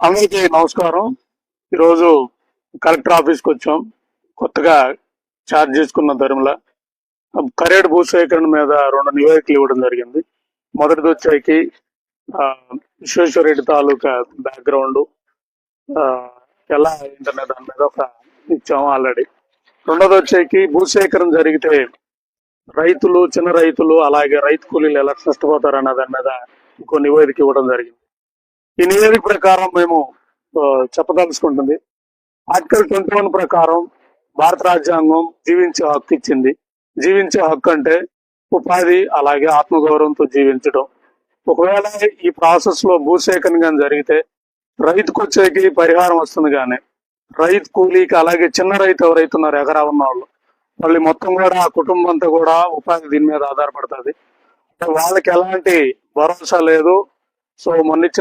అందరికీ నమస్కారం. ఈరోజు కలెక్టర్ ఆఫీస్కి వచ్చాం. కొత్తగా ఛార్జ్ చేసుకున్న ధర్మల కరేడు భూసేకరణ మీద రెండు నివేదికలు ఇవ్వడం జరిగింది. మొదటిది వచ్చేకి ఆ, విశ్వేశ్వరరెడ్డి తాలూకా బ్యాక్గ్రౌండ్. ఎలా ఏంటనే దాని మీద ఒక ఇచ్చాము ఆల్రెడీ. రెండోది వచ్చేకి భూసేకరణ జరిగితే రైతులు చిన్న రైతులు అలాగే రైతు కూలీలు ఎలా నష్టపోతారు అన్న దాని మీద ఇంకో నివేదిక ఇవ్వడం జరిగింది. ఈ నియరీ ప్రకారం మేము చెప్పదలుచుకుంటుంది. ఆర్టికల్ ట్వంటీ వన్ ప్రకారం భారత రాజ్యాంగం జీవించే హక్కు ఇచ్చింది. జీవించే హక్కు అంటే ఉపాధి అలాగే ఆత్మగౌరవంతో జీవించడం. ఒకవేళ ఈ ప్రాసెస్లో భూసేకరణ కానీ జరిగితే రైతుకు వచ్చేకి పరిహారం వస్తుంది కానీ రైతు కూలీకి అలాగే చిన్న రైతు ఎవరైతే ఉన్నారు ఎకరా ఉన్న వాళ్ళు వాళ్ళు మొత్తం కూడా ఆ కుటుంబం అంతా కూడా ఉపాధి దీని మీద ఆధారపడుతుంది. వాళ్ళకి ఎలాంటి భరోసా లేదు. సో మొన్న